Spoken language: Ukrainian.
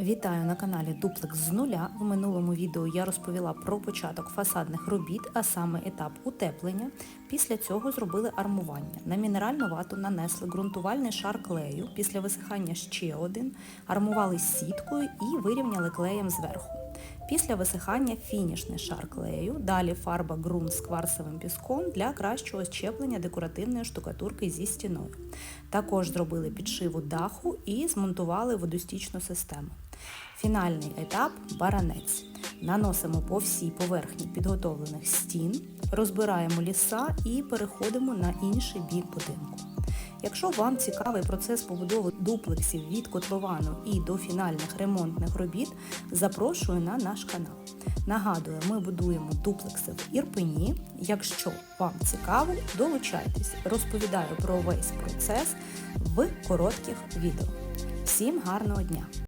Вітаю на каналі Дуплекс з нуля. В минулому відео я розповіла про початок фасадних робіт, а саме етап утеплення. Після цього зробили армування. На мінеральну вату нанесли ґрунтувальний шар клею, після висихання ще один, армували сіткою і вирівняли клеєм зверху. Після висихання фінішний шар клею, далі фарба ґрунт з кварцевим піском для кращого щеплення декоративної штукатурки зі стіною. Також зробили підшиву даху і змонтували водостічну систему. Фінальний етап баранець. Наносимо по всій поверхні підготовлених стін, розбираємо ліса і переходимо на інший бік будинку. Якщо вам цікавий процес побудови дуплексів від котловану і до фінальних ремонтних робіт, запрошую на наш канал. Нагадую, ми будуємо дуплекси в Ірпені. Якщо вам цікаво, долучайтесь, розповідаю про весь процес в коротких відео. Всім гарного дня!